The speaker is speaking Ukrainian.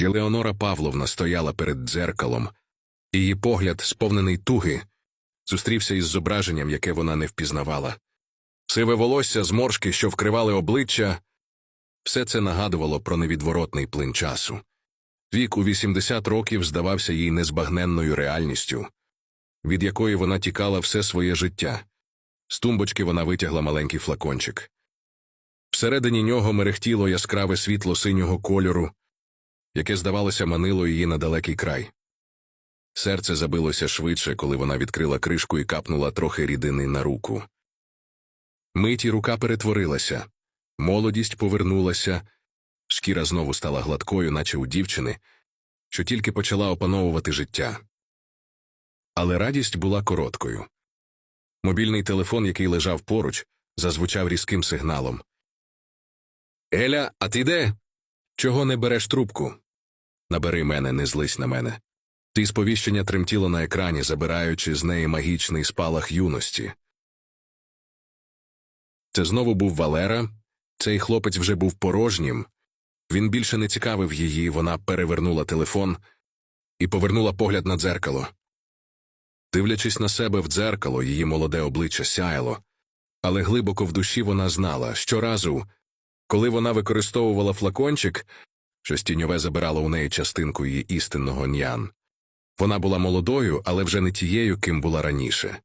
Єлеонора Павловна стояла перед дзеркалом, її погляд, сповнений туги, зустрівся із зображенням, яке вона не впізнавала. Сиве волосся, зморшки, що вкривали обличчя, все це нагадувало про невідворотний плин часу. Вік у 80 років здавався їй незбагненною реальністю, від якої вона тікала все своє життя. З тумбочки вона витягла маленький флакончик. Всередині нього мерехтіло яскраве світло синього кольору, яке, здавалося, манило її на далекий край. Серце забилося швидше, коли вона відкрила кришку і капнула трохи рідини на руку. Миті рука перетворилася, молодість повернулася, шкіра знову стала гладкою, наче у дівчини, що тільки почала опановувати життя. Але радість була короткою. Мобільний телефон, який лежав поруч, зазвучав різким сигналом. Еля, а ти де? Чого не береш трубку? Набери мене, не злись на мене. Ти сповіщення тремтіло на екрані, забираючи з неї магічний спалах юності. Це знову був Валера. Цей хлопець вже був порожнім. Він більше не цікавив її, вона перевернула телефон і повернула погляд на дзеркало. Дивлячись на себе в дзеркало, її молоде обличчя сяяло, але глибоко в душі вона знала, щоразу, коли вона використовувала флакончик, щось тіньове забирало у неї частинку її істинного ньян. Вона була молодою, але вже не тією, ким була раніше.